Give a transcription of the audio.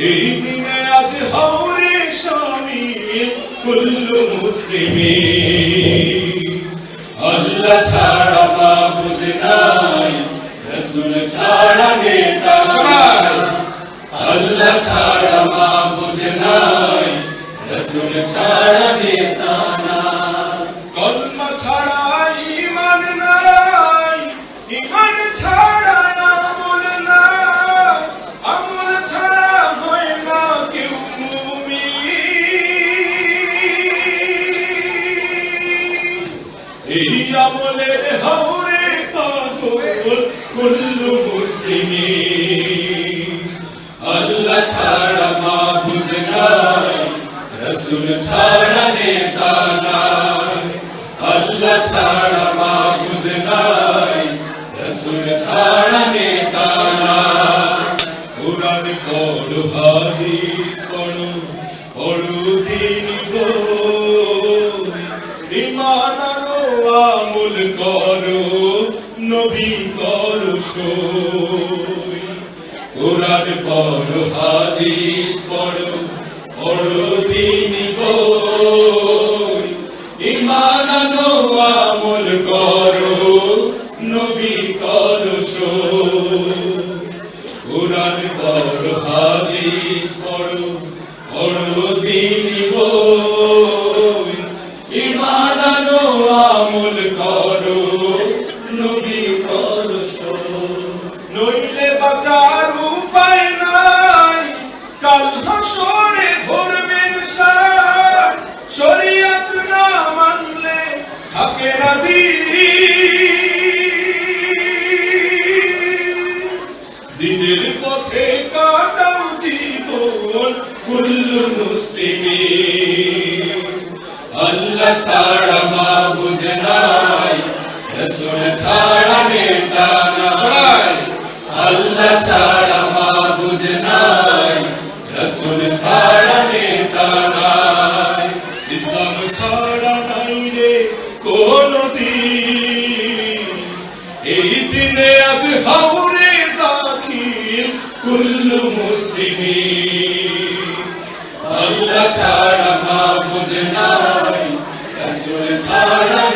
এই দিনে আজ হাওরে শামিল কুল্লু মুসলিমিন আল্লাহ ছাড়া মাবুদ নাই, রসুল ছাড়া নেতা নাই। আল্লাহ ছাড়া মাবুদ নাই, রসুল ছাড়া নেতা নাই। কলমা ছাড়া আমলের হাওরে পাগল, কুল্লু মুসলিমিন আল্লাহ ছাড়া মাবুদ নাই, রসুল ছাড়া নেতা নাই। আল্লাহ ছাড়া মাবুদ নাই, রসুল ছাড়া নেতা নাই। কোরআন পড়ো হাদিস। আমল করো, নবী করো কোরআন পড়ো, হাদিস পড়ো পড়ো দিন ইমান আনো, আমল করো, নবী করো কোরআন পড়ো, হাদিস পড়ো পড়ো দিন গো দিনের পথে কাটাও জীবন কুল্লু মুসলিমিন। আল্লাহ ছাড়া মাবুদ নাই, রসুল ছাড়া নেতা নাই। আল্লাহ ছাড়া মাবুদ নাই, রসুল ছাড়া নেতা নাই। ইসলাম ছাড়া নাই রে কোন দিন এই দিনে আজ দাখিল কুল্লু মুসলিমিন আল্লাহ নাই ছাড়া